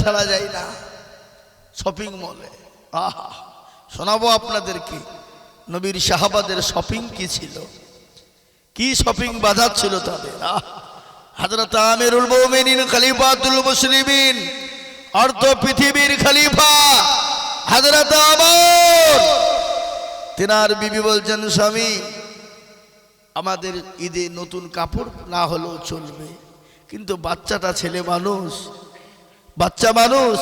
ঠেলা যায় না। শপিং মলে আহা, শোনাবো আপনাদেরকে, নবীর শাহাবাদের শপিং কি ছিল? কি শপিং বাধা ছিল তাদের? হাজরত আমিরুল মৌমিনিন, খলিফাতুল মুসলিমিন অর্থ পৃথিবীর খলিফা হাজরত আমর। তেনার বিবি বলছেন, স্বামী, আমাদের ঈদে নতুন কাপড় না হলেও চলবে। কিন্তু বাচ্চাটা ছেলে মানুষ বাচ্চা মানুষ,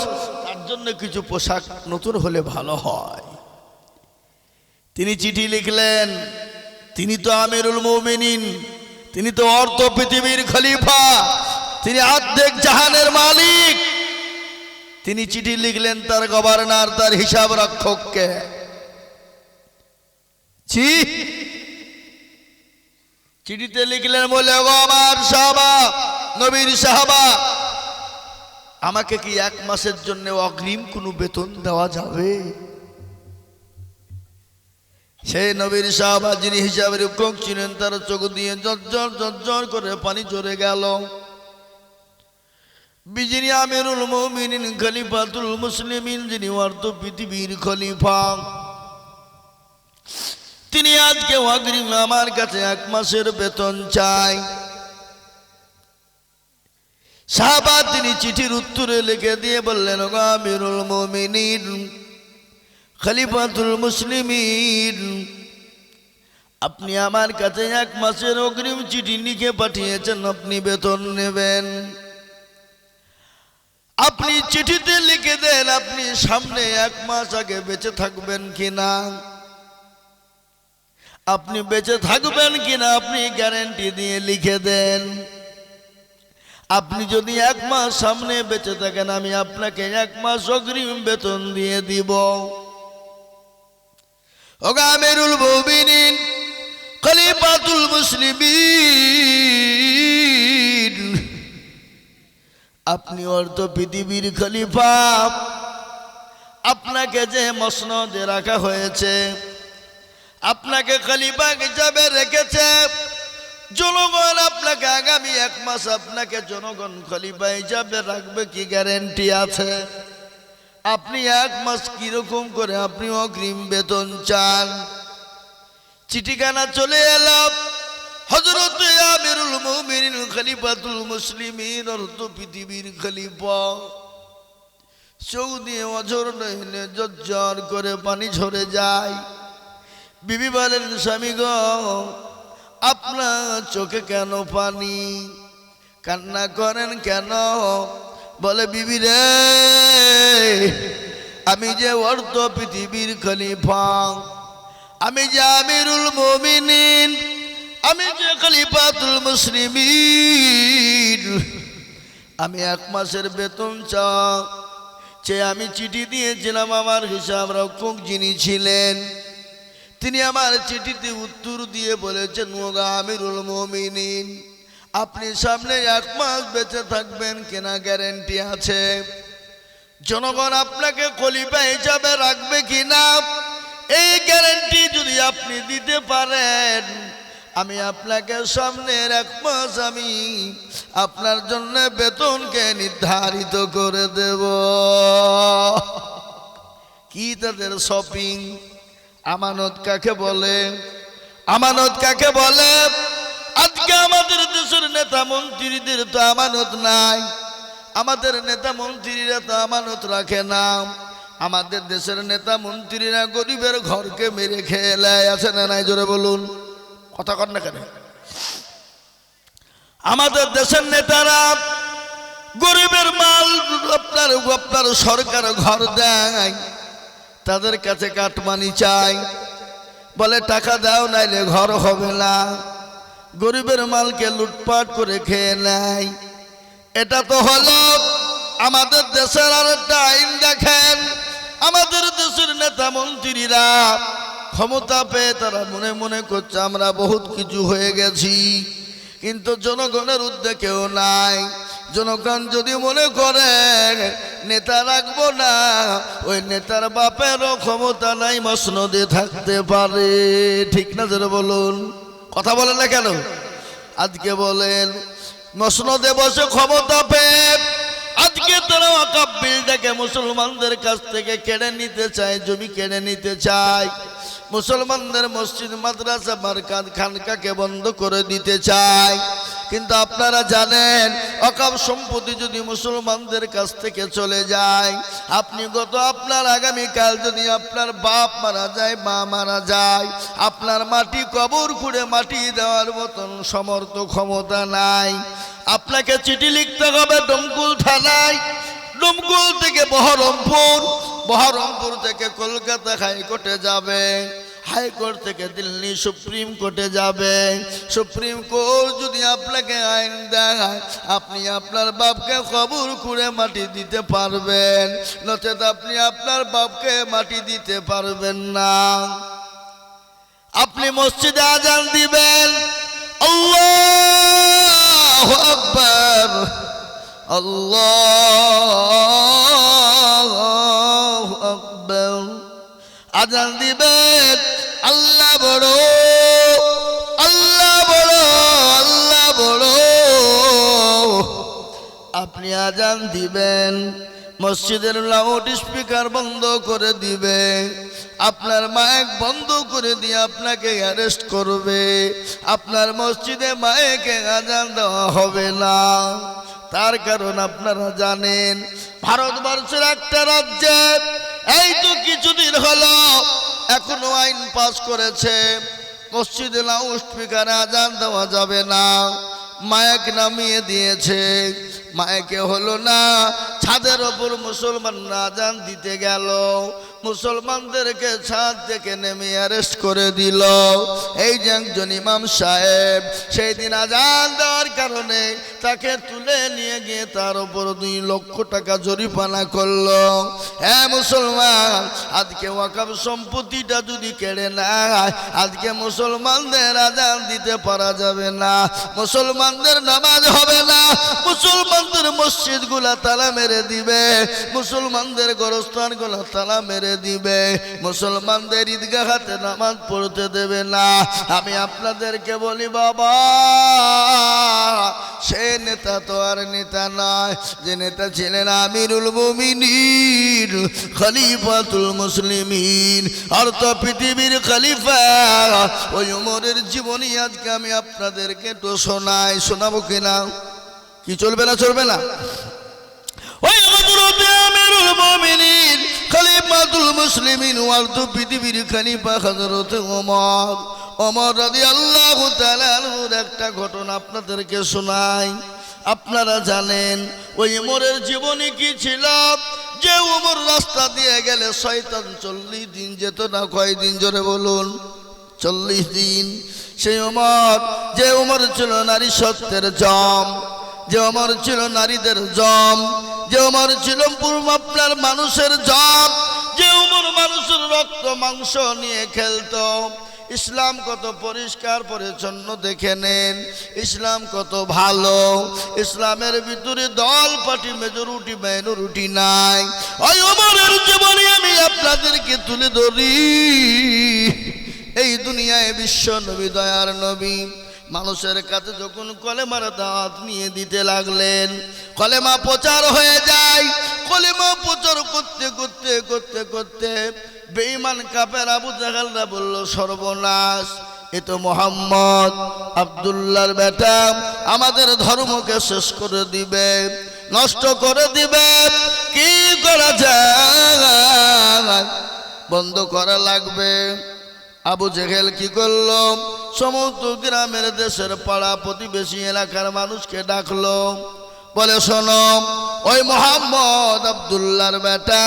তার জন্য কিছু পোশাক নতুন হলে ভালো হয়। তিনি চিঠি লিখলেন, তিনি তো আমিরুল মৌমিনিন, তিনি তো অর্থ পৃথিবীর খলিফা, তিনি অর্ধেক জাহানের মালিক। তিনি চিঠি লিখলেন তার গভর্নর, তার হিসাব রক্ষককে। চিঠিতে লিখলেন, বলে গো আমার সাহাবা, নবীর সাহাবা আমাকে কি এক মাসের জন্য অগ্রিম কোনো বেতন দেওয়া যাবে? সেই নবীর সাহাবা যিনি হিসাবের রক্ষক ছিলেন, তার চোখ দিয়ে জর্জর জর্জর করে পানি চড়ে গেল। বিজিনি আমিরুল মমিনিন, খলিফাতুল মুসলিমিন, যিনি অর্থ পৃথিবীর খলিফা। তিনি আজকে অগ্রিম আমার কাছে এক মাসের বেতন চাই। সাহাবা তিনি চিঠির উত্তরে লিখে দিয়ে বললেন "ওগো আমিরুল মমিনিন, খলিফাতুল মুসলিমিন, আপনি আমার কাছে এক মাসের অগ্রিম চিঠি লিখে পাঠিয়েছেন, আপনি বেতন নেবেন। আপনি চিঠিতে লিখে দেন, আপনি সামনে এক মাস আগে বেঁচে থাকবেন কিনা? আপনি বেঁচে থাকবেন কিনা, আপনি গ্যারেন্টি দিয়ে লিখে দেন। আপনি যদি এক মাস সামনে বেঁচে থাকেন, আমি আপনাকে এক মাস অগ্রিম বেতন দিয়ে দিব। ওগামেরুল মুমিনিন, খলিফাতুল মুসলিমিন। আপনি অর্ধ পৃথিবীর খলিফা। আপনাকে যে মসনদে রাখা হয়েছে, আপনাকে খলিফা হিসাবে রেখেছে জনগণ আপনাকে আগামী এক মাস আপনাকে জনগণ খলিফা হিসাবে রাখবে কি গ্যারেন্টি আছে? আপনি এক মাস কীরকম করে আপনি অগ্রিম বেতন চান? চিঠিখানা চলে এলাম হজরত আমিরুল মুমিনিন খলিফাতুল মুসলিমিন অর্থ পৃথিবীর খলিফা। সৌদি অঝর নইলে জর্জর করে পানি ঝরে যায়। বিবি বলেন, স্বামী গ আপনার চোখে কেন পানি? কান্না করেন কেন? বলে, বিবি রে, আমি যে অর্থ পৃথিবীর খলিফা, আমি যে আমিরুল মমিনিন, আমি যে খলিফাতুল মুসলিমিন, আমি এক মাসের বেতন চা চেয়ে আমি চিঠি দিয়েছিলাম, আমার হিসাব রক্ষক যিনি ছিলেন তিনি আমার চিঠিতে উত্তর দিয়ে বলেছেন ওগা আমিরুল মমিনিন, আপনি সামনে এক মাস বেঁচে থাকবেন, কেনা গ্যারেন্টি আছে। জনগণ আপনাকে কলিপা হিসাবে রাখবে কি না এই গ্যারেন্টি যদি আপনি দিতে পারেন, আমি আপনাকে সামনের এক মাস আমি আপনার জন্য বেতনকে নির্ধারিত করে দেব। কি তাদের শপিং আমানত কাকে বলে? আমানত কাকে বলে? আজকে আমাদের দেশের নেতা মন্ত্রীদের তো আমানত নাই। আমাদের নেতা মন্ত্রীরা তো আমানত রাখে না। আমাদের দেশের নেতা মন্ত্রীরা গরিবের ঘরকে মেরে খেয়ে আছে না নাই? জোরে বলুন। কথা কর না কেন? আমাদের দেশের নেতারা গরিবের মাল আপনার আপনার সরকার ঘর দেয়। তাদের কাছে কাটমানি চাই। বলে, টাকা দাও, নাইলে ঘর হবে না। গরিবের মালকে লুটপাট করে খেয়ে নেয়। এটা তো হলো আমাদের দেশের আর একটা আইন, দেখেন। আমাদের দেশের নেতা মন্ত্রীরা ক্ষমতা পেয়ে তারা মনে মনে করছে, আমরা বহুত কিছু হয়ে গেছি, কিন্তু জনগণের উদ্যোগেও নাই। জনগণ যদি মনে করে, নেতা রাখব না, ওই নেতার বাপেরও ক্ষমতা নাই, মসনদে থাকতে পারে। ঠিক না যেন বলুন? কথা বলেন না কেন? আজকে বলেন, মসনদে বসে ক্ষমতা পেয়ে আজকে তারা ওয়াকাব বিলটাকে মুসলমানদের কাছ থেকে কেড়ে নিতে চায়, জমি কেড়ে নিতে চায়। মুসলমানদের মসজিদ, মাদ্রাসা মার্কাত খানকাকে বন্ধ করে দিতে চায়। কিন্তু আপনারা জানেন অকাব সম্পত্তি যদি মুসলমানদের কাছ থেকে চলে যায়, আপনি গত আপনার আগামীকাল যদি আপনার বাপ মারা যায়, মা মারা যায়, আপনার মাটি কবর খুঁড়ে মাটি দেওয়ার মতন সমর্থ ক্ষমতা নাই। আপনাকে চিঠি লিখতে হবে ডমকুল থানায়। ডমকুল থেকে বহরমপুর বহরমপুর থেকে কলকাতা হাইকোর্টে যাবে। হাইকোর্ট থেকে দিল্লি সুপ্রিম কোর্টে যাবে। সুপ্রিম কোর্ট যদি আপনাকে আইন দেয়, আপনি আপনার বাপকে খবর করে মাটি দিতে পারবেন। নচেত আপনি আপনার বাপকে মাটি দিতে পারবেন না। আপনি মসজিদে আজান দিবেন। আল্লাহ আকবর। আজান দিবেন। আল্লাহ বড় আল্লাহ বড় আল্লাহ বড়। আপনি আজান দিবেন, মসজিদের লাউড স্পিকার বন্ধ করে দিবে। আপনার মাইক বন্ধ করে দিয়ে আপনাকে অ্যারেস্ট করবে। আপনার মসজিদে মাইকে আজান দেওয়া হবে না। তার কারণ আপনারা জানেন, ভারতবর্ষের একটা রাজ্যে এই তো কিছুদিন হলো এখনও আইন পাস করেছে। মসজিদে লাউড স্পিকারে আজান দেওয়া যাবে না। মায়াক নামিয়ে দিয়েছে। মায়কে হলো না ছাদের ওপর মুসলমানরা আজান দিতে গেল। মুসলমানদেরকে ছাদ থেকে নেমে অ্যারেস্ট করে দিল। এই যে একজন ইমাম সাহেব, সেই দিন আজান দেওয়ার কারণে তাকে তুলে নিয়ে গিয়ে তার উপর দুই লক্ষ টাকা জরিমানা করল। হ্যাঁ মুসলমান, আজকে ওয়াকাব সম্পত্তিটা যদি কেড়ে নেয়, আজকে মুসলমানদের আজান দিতে পারা যাবে না। মুসলমানদের নামাজ হবে না। মুসলমানদের মসজিদগুলা তালা মেরে দিবে। মুসলমানদের গোরস্থানগুলা তালা মেরে দিবে। মুসলমানদের ঈদগাহাতে নামাজ পড়তে দেবে না। আমি আপনাদেরকে বলি, বাবা, সে নেতা তো আর নেতা নয়। যে নেতা ছিলেন আমিরুল মুমিনিন, খলিফাতুল মুসলিমিন। অর্থ পৃথিবীর খলিফা। ওই উমরের জীবনী আজকে আমি আপনাদেরকে তো শোনাই, শোনাবো কিনা? কি চলবে না চলবে না? হযরত আমিরুল মুমিনিন, খলিফাতুল মুসলিমিন পৃথিবীর খলিফা হযরত ওমর। ওমর রাদিয়াল্লাহু তাআলা একটা ঘটনা আপনাদেরকে শোনাই। আপনারা জানেন, ওই ওমরের জীবনী কি ছিল? যে ওমর রাস্তা দিয়ে গেলে শয়তান চল্লিশ দিন যেত না, কয়দিন জোরে বলুন? চল্লিশ দিন। সেই ওমর, যে ওমর ছিল নারী সত্যের জম। যে অমর ছিল নারীদের জম, যে অমর ছিল পূর্ব আপনার মানুষের জম, যে উমর মানুষের রক্ত, মাংস নিয়ে খেলতো। ইসলাম কত পরিষ্কার, পরিচ্ছন্ন দেখে নেন। ইসলাম কত ভালো। ইসলামের ভিতরে দল পাটি মেজরিটি মাইনরিটি নাই। ওই অমরের জীবনে আমি আপনাদেরকে তুলে ধরি। এই দুনিয়ায় বিশ্ব নবী, দয়ার নবী। মানুষের কাছে যখন কলেমার দাঁত নিয়ে দিতে লাগলেন, কলেমা প্রচার হয়ে যায়। কলেমা প্রচার করতে করতে করতে করতে বেঈমান কাপের আবু জাহালরা বলল, সর্বনাশ, এ তো মোহাম্মদ আবদুল্লাহর বেটা, আমাদের ধর্মকে শেষ করে দিবে, নষ্ট করে দিবে। কি করা যায়? বন্ধ করা লাগবে। আবু জেহেল কি করল? সমস্ত গ্রামের দেশের পাড়া প্রতিবেশী এলাকার মানুষকে ডাকলো। বলে, শোনো, ওই মোহাম্মদ আবদুল্লার বেটা,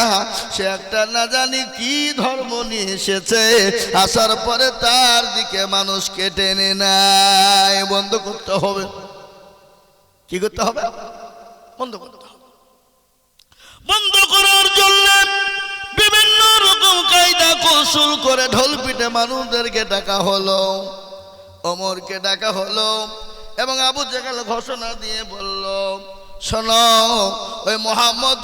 সে একটা না জানি কি ধর্ম নিয়ে এসেছে। আসার পরে তার দিকে মানুষকে টেনে নেয়। বন্ধ করতে হবে। কি করতে হবে? বন্ধ করতে হবে। বন্ধ করার জন্য বিভিন্ন রকম কায়দা কৌশল করে ঢোল পিটে মানুষদেরকে ডাকা হলো। অমরকে ডাকা হলো এবং আবু জাগাল ঘোষণা দিয়ে বলল, শোনো, ওই মোহাম্মদ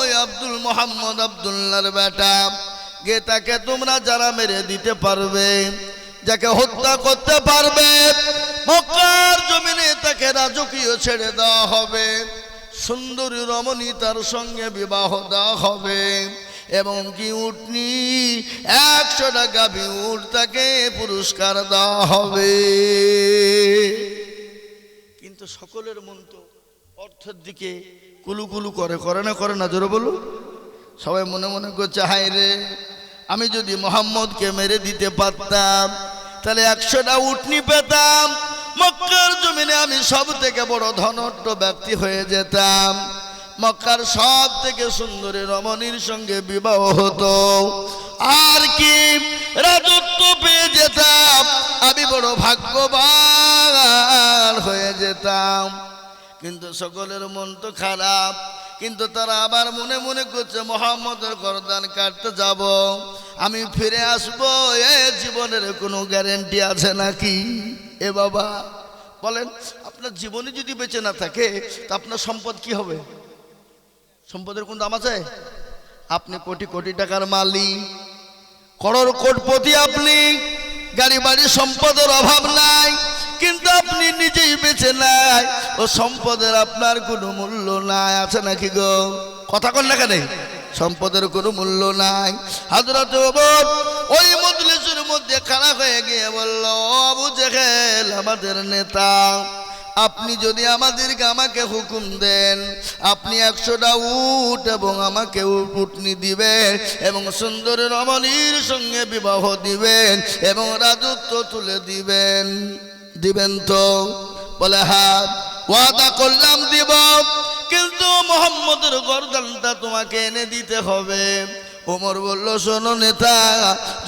ওই আব্দুল মোহাম্মদ আবদুল্লার বেটা, গে তাকে তোমরা যারা মেরে দিতে পারবে, যাকে হত্যা করতে পারবে, মক্কার জমিনে তাকে রাজকীয় ছেড়ে দেওয়া হবে, সুন্দরী রমণী তার সঙ্গে বিবাহ দেওয়া হবে। এবং কি উঠনি? একশো টাকা বিউট তাকে পুরস্কার দেওয়া হবে। কিন্তু সকলের মন তো অর্থের দিকে কুলুকুলু করে করে না করে না, জোরে বলুন। সবাই মনে মনে করছে, হায় রে, আমি যদি মোহাম্মদকে মেরে দিতে পারতাম, তাহলে একশোটা উটনি পেতাম। মক্কার জমিনে আমি সব থেকে বড় ধনট্ট ব্যক্তি হয়ে যেতাম। মক্কার সব থেকে সুন্দরী রমণীর সঙ্গে বিবাহ হতো। আর কি? রাজত্ব পেয়ে যেতাম, আমি বড় ভাগ্যবান হয়ে যেতাম। কিন্তু সকলের মন তো খারাপ, কিন্তু তারা আবার মনে মনে করছে, মোহাম্মদের গরদান কাটতে যাব। আমি ফিরে আসব, এ জীবনের কোনো গ্যারেন্টি আছে নাকি? এ বাবা, বলেন, আপনার জীবনে যদি বেঁচে না থাকে, তা আপনার সম্পদ কি হবে? সম্পদের কোন দাম আছে? আপনি কোটি কোটি টাকার মালিক। করোড় কোটপতি আপনি। গাড়ি বাড়ি সম্পদের অভাব নাই। কিন্তু আপনি নিজেই বেঁচে নাই। ও সম্পদের আপনার কোনো মূল্য নাই। আছে নাকি গো? কথা কন না কেন? সম্পদের কোনো মূল্য নাই। হাজরত ওই মজলিসের মধ্যে খাড়া হয়ে গিয়ে বলল, "ও আবু জেহেল, আমাদের নেতা আপনি যদি আমাদেরকে আমাকে হুকুম দেন, আপনি একশোটা উট এবং আমাকে উটনি দিবেন এবং সুন্দর রমণীর সঙ্গে বিবাহ দিবেন এবং রাজত্ব তুলে দিবেন। দিবেন তো? বলে হ্যাঁ ওয়াদা করলাম দিব, কিন্তু মোহাম্মদের গরদানটা তোমাকে এনে দিতে হবে। ওমর বলল, শোনো নেতা,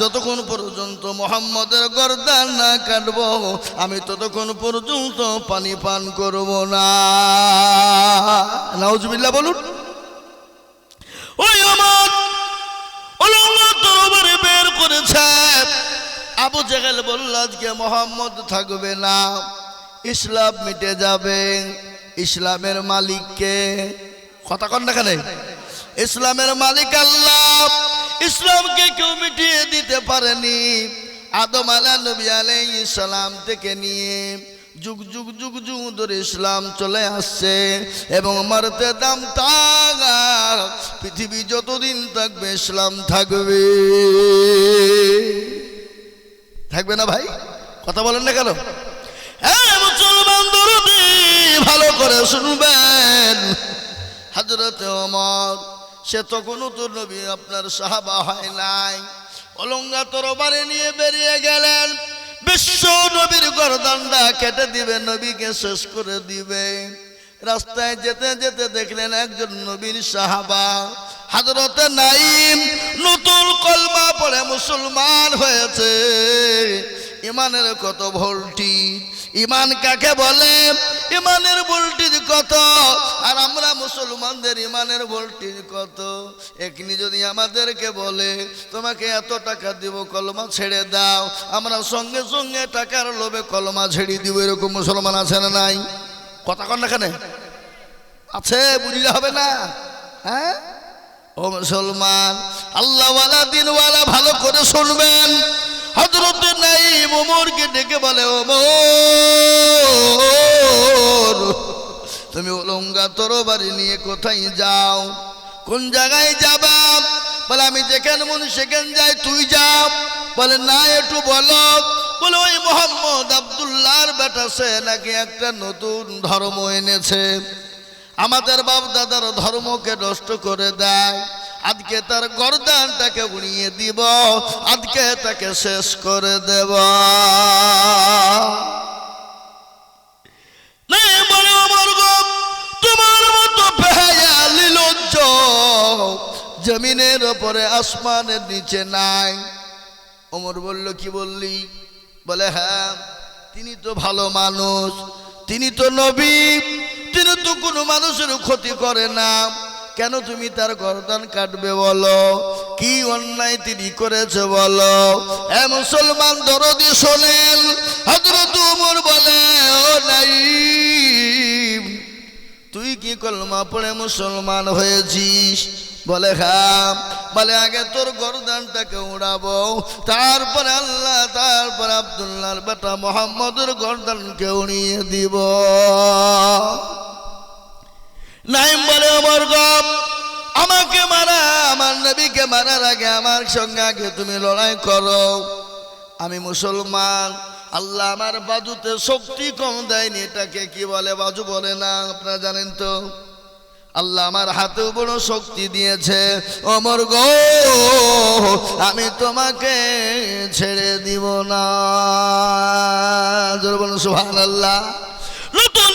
যতক্ষণ পর্যন্ত মোহাম্মদের গরদান না কাটবো, আমি ততক্ষণ পর্যন্ত পানি পান করব না। নাউজবিল্লা বলুন। ওই আমার বের করেছে। আবু জেহেল বলল, আজকে মোহাম্মদ থাকবে না, ইসলাম মিটে যাবে। ইসলামের মালিককে, কথা কন না ইসলামের মালিক আল্লাহ। ইসলামকে কেউ মিটিয়ে দিতে পারেনি। আদম আলা নবী আলাইহিস সালাম থেকে নিয়ে যুগ যুগ যুগ যুগ ধরে ইসলাম চলে আসছে এবং মারতে দাম তাগা, পৃথিবী যতদিন থাকবে ইসলাম থাকবে। থাকবে না ভাই? কথা বলেন না কেন? হ্যাঁ ভালো করে শুনবেন। হাজরতে ওমর সে তখনও তো নবী আপনার সাহাবা হয় নাই। অলঙ্গা তরবারে নিয়ে বেরিয়ে গেলেন। বিশ্ব নবীর গরদান্ডা কেটে দিবে, নবীকে শেষ করে দিবে। রাস্তায় যেতে যেতে দেখলেন একজন নবীর সাহাবা, হাজরতে নাইম, নতুন কলমা পড়ে মুসলমান হয়েছে। ইমানের কত ভোল্টি ইমান কাকে বলে? ইমানের ভোল্টিজ কত? আর আমরা মুসলমানদের ইমানের ভোল্টিজ কত? এখনি যদি আমাদেরকে বলে, তোমাকে এত টাকা দিব, কলমা ছেড়ে দাও। আমরা সঙ্গে সঙ্গে টাকার লোভে কলমা ছেড়ে দিব। এরকম মুসলমান আছে না নাই? কথা কন না আছে, বুঝলে হবে না? হ্যাঁ? ও মুসলমান, আল্লাহওয়ালা, দিনওয়ালা ভালো করে শুনবেন। হজরত নাই ওমরকে ডেকে বলে ওমর তুমি ওলঙ্গা তরবারি নিয়ে কোথায় যাও? কোন জায়গায় যাবা? বলে, আমি যেখানে মন সেখানে যাই, তুই যাও বলে, না, একটু বলো। বলে, ওই মোহাম্মদ আবদুল্লাহর বেটা, সে নাকি একটা নতুন ধর্ম এনেছে। আমাদের বাপ দাদার ধর্মকে নষ্ট করে দেয়। আজকে তার গরদানটাকে উড়িয়ে দিব, আজকে তাকে শেষ করে দেব। তোমার মতো জমিনের ওপরে, আসমানের নিচে নাই। ওমর বলল, কি বললি? বলে হ্যাঁ তিনি তো ভালো মানুষ, তিনি তো নবী, তিনি তো কোনো মানুষের ক্ষতি করে না। কেন তুমি তার গরদান কাটবে বলো? কি অন্যায় তিনি করেছে বলো? এ মুসলমান দরদি শোনেন হজরত বলে তুই কি কলমা পড়ে মুসলমান হয়েছিস? বলে হ্যাঁ। বলে, আগে তোর গরদানটাকে উড়াবো, তারপরে আল্লাহ, তারপরে আবদুল্লাহর বেটা মোহাম্মদের গরদানকে উড়িয়ে দিব। নাইম বলে আমার গপ আমাকে মারা, আমার নবীকে মারার আগে আমার সঙ্গে আগে তুমি লড়াই করো। আমি মুসলমান, আল্লাহ আমার বাজুতে শক্তি কম দেয়নি, এটাকে কি বলে বাজু বলে না, আপনারা জানেন তো? আল্লাহ আমার হাতে বড় শক্তি দিয়েছে অমর গো আমি তোমাকে ছেড়ে দিব না। সুহান আল্লাহ নতুন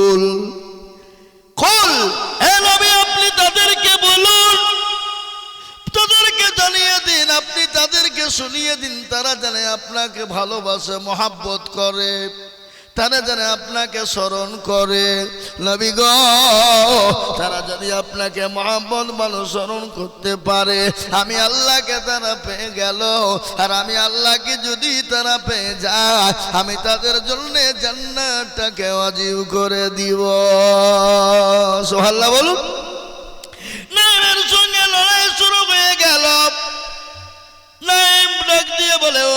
কুল কুল, হে নবী, আপনি তাদেরকে বলুন। তাদেরকে জানিয়ে দিন, আপনি তাদেরকে শুনিয়ে দিন, তারা জানে আপনাকে ভালোবাসে, মহাব্বত করে। তারা যেন আপনাকে স্মরণ করে। নবী গো, তারা যদি আপনাকে মহাব্বত ভালো স্মরণ করতে পারে। আমি আল্লাহকে তারা পেয়ে গেল, আর আমি আল্লাহকে যদি তারা পেয়ে যায়, আমি তাদের জন্য জান্নাতটাকে অজীব করে দিব। সোহাল্লা বলুন। বলে ও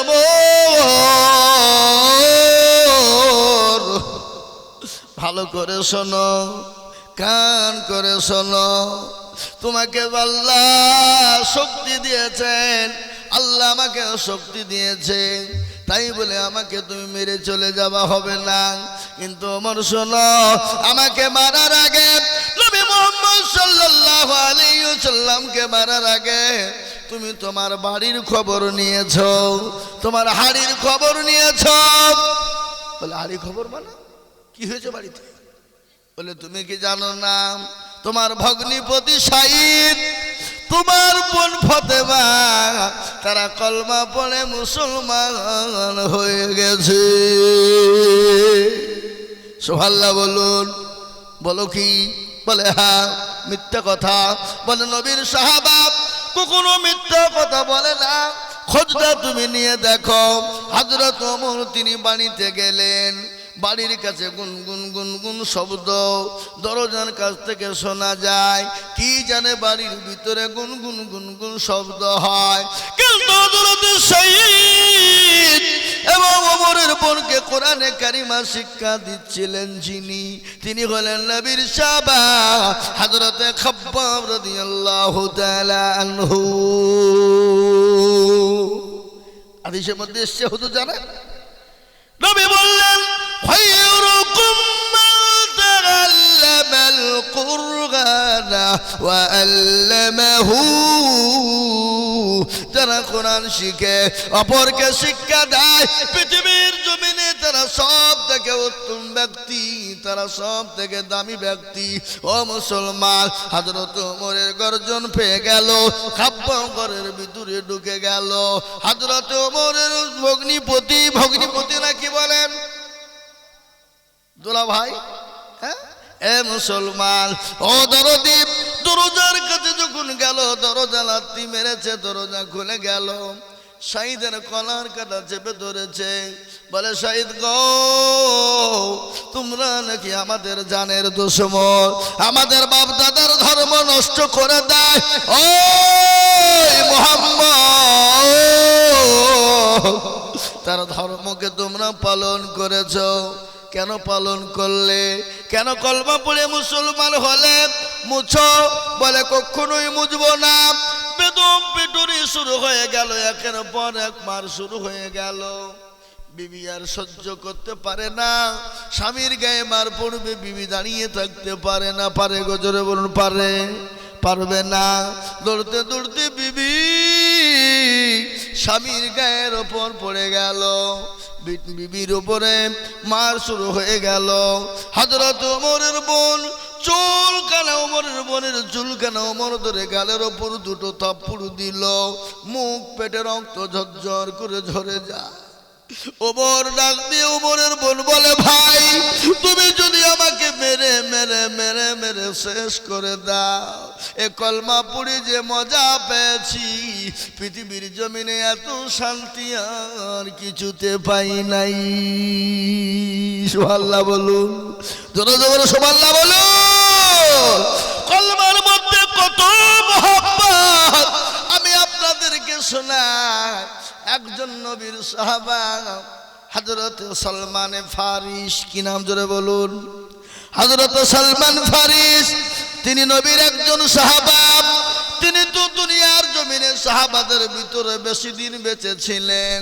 ভালো করে শোনো, কান করে শোনো। তোমাকে আল্লাহ শক্তি দিয়েছেন, আল্লাহ আমাকে শক্তি দিয়েছে তাই বলে আমাকে তুমি মেরে চলে যাওয়া হবে না। কিন্তু আমার শোনো, আমাকে মারার আগে নবী মোহাম্মদ সাল্লাল্লাহু আলাইহি সাল্লামকে মারার আগে তুমি তোমার বাড়ির খবর নিয়েছো, তোমার হাড়ির খবর নিয়েছো। বলে হাড়ি খবর মানে? কি হয়েছে বাড়িতে? বলে, তুমি কি জানো না, তোমার ভগ্নিপতি সাইদ, তোমার বোন ফতেমা, তারা কলমা পড়ে মুসলমান হয়ে গেছে। সোহাল্লা বলুন। বলো কি? বলে হ্যাঁ মিথ্যা কথা। বলে, নবীর সাহাবাব কখনো মিথ্যা কথা বলে না। খোঁজটা তুমি নিয়ে দেখো। হাজরত তিনি বাড়িতে গেলেন। বাড়ির কাছে গুনগুন গুনগুন শব্দ। দরজার কাছ থেকে শোনা যায়, কি জানে বাড়ির ভিতরে গুনগুন গুনগুন শব্দ হয়। কিন্তু এবং দিচ্ছিলেন যিনি। তিনি জানেন? خيركم من تعلم القرآن وعلمه যারা কোরআন শিখে অপরকে শিক্ষা দেয় পৃথিবীর জমিনে তারা সব থেকে উত্তম ব্যক্তি তারা সব থেকে দামি ব্যক্তি ও মুসলমান হাজরত ওমরের গর্জন পেয়ে গেল খাব্য ঘরের ভিতরে ঢুকে গেল হাজরত ওমরের ভগ্নিপতি ভগ্নিপতি না কি বলেন দোলা ভাই হ্যাঁ? এ মুসলমান, ও দরদীপ দরজার কাছে যখন গেল, দরজা লাত্তি মেরেছে, দরজা খুলে গেল। শাহিদের কলার কাটা চেপে ধরেছে। বলে, শাহিদ গো, তোমরা নাকি আমাদের জানের দুশ্মন? আমাদের বাপ দাদার ধর্ম নষ্ট করে দেয়। ও মোহাম্মদ, তার ধর্মকে তোমরা পালন করেছ। কেন পালন করলে? কেন কলমা পড়ে মুসলমান হলে মুছো? বলে কখনোই মুছবো না। বেদম পেটুরি শুরু হয়ে গেল, একের পর এক মার শুরু হয়ে গেল। বিবি আর সহ্য করতে পারে না। স্বামীর গায়ে মার পড়বে, বিবি দাঁড়িয়ে থাকতে পারে না। পারে গজরে বলুন, পারে। পারবে না। দৌড়তে দৌড়তে বিবি স্বামীর গায়ের ওপর পড়ে গেল। বিবির উপরে মার শুরু হয়ে গেল। হজরত ওমরের বোন চুল কানা ওমরের বোনের চুল কানা ওমর ধরে গালের ওপর দুটো থাপ্পুড় দিল। মুখ, পেটে রক্ত ঝরঝর করে ঝরে যায়। ওমর ডাক দিয়ে ওমরের বোন বলে, ভাই, তুমি যদি আমাকে মেরে মেরে মেরে মেরে শেষ করে দাও এ কলমা পুরি যে মজা পেয়েছি। পৃথিবীর জমিনে এত শান্তি আর কিছুতে পাই নাই। সোহাল্লা বলুন। জোরে জোরে সোহাল্লা বলুন। কলমার মধ্যে কত মহব্বত। আমি আপনাদেরকে শোনাই। একজন নবীর সাহাবা হজরত সলমান ফারিস কি নাম? জোরে বলুন। হজরত সলমান ফারিস তিনি নবীর একজন সাহাবা। তিনি তো দুনিয়ার জমিনে সাহাবাদের ভিতরে বেশি দিন বেঁচে ছিলেন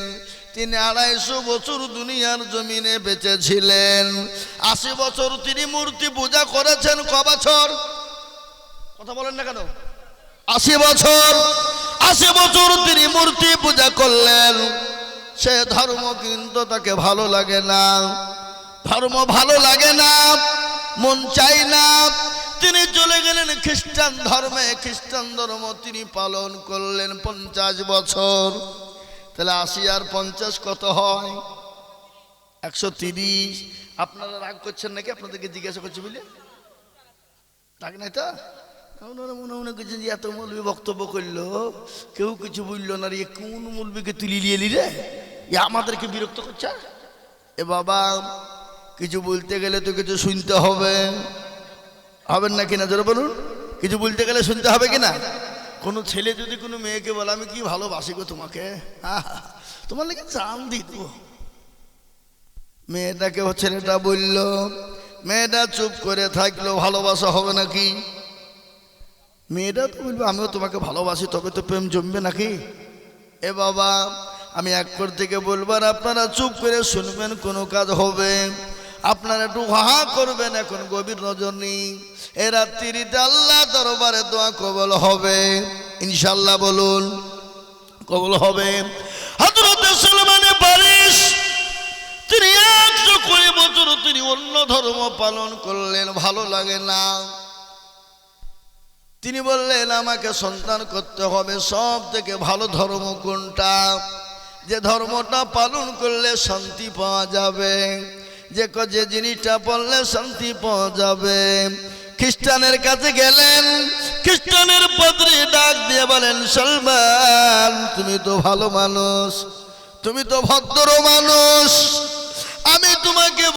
তিনি আড়াইশো বছর দুনিয়ার জমিনে বেঁচে ছিলেন আশি বছর তিনি মূর্তি পূজা করেছেন ক বছর? কথা বলেন না কেন? আশি বছর। আশি বছর তিনি মূর্তি পূজা করলেন। সে ধর্ম কিন্তু তাকে ভালো লাগে না। ধর্ম ভালো লাগে না। মন চাই না। তিনি চলে গেলেন খ্রিস্টান ধর্মে। খ্রিস্টান ধর্ম তিনি পালন করলেন পঞ্চাশ বছর। তাহলে আশি আর পঞ্চাশ কত হয়? একশো তিরিশ। আপনারা রাগ করছেন নাকি? আপনাদেরকে জিজ্ঞাসা করছি বুঝলে? রাগ নাই তো? ওনারা মনে মনে করছে যে এত মৌলবী বক্তব্য করল, কেউ কিছু বলল না রে কোন মৌলবীকে তুলি এলি রে? এ আমাদেরকে বিরক্ত করছে? এ বাবা, কিছু বলতে গেলে তো কিছু শুনতে হবে। হবেন না কিনা? জোরে বলুন। কিছু বলতে গেলে শুনতে হবে কিনা? কোনো ছেলে যদি কোনো মেয়েকে বলে, আমি কি ভালোবাসি গো তোমাকে? তোমার লেগে জান দেবো মেয়েটাকে ছেলেটা বলল, মেয়েটা চুপ করে থাকল ভালোবাসা হবে নাকি? মেয়েটা তো বলবে, আমিও তোমাকে ভালোবাসি, তবে তো প্রেম জমবে নাকি? এ বাবা, আমি এক থেকে বলব, আর আপনারা চুপ করে শুনবেন, কোনো কাজ হবে। আপনারা একটু হা করবেন, এখন গভীর রজনী এ রাত্রিতে আল্লাহ দরবারে দোয়া কবল হবে। ইনশাল্লাহ বলুন, কবল হবে। পারিস তিনি বছর তিনি অন্য ধর্ম পালন করলেন, ভালো লাগে না। তিনি বললেন, আমাকে সন্তান করতে হবে, সব থেকে ভালো ধর্ম কোনটা? যে ধর্মটা পালন করলে শান্তি পাওয়া যাবে। যে যে জিনিসটা পড়লে শান্তি পাওয়া যাবে। খ্রিস্টানের কাছে গেলেন, খ্রিস্টানের পাদ্রী ডাক দিয়ে বলেন, সলমান, তুমি তো ভালো মানুষ, তুমি তো ভদ্র মানুষ, আমি তোমাকে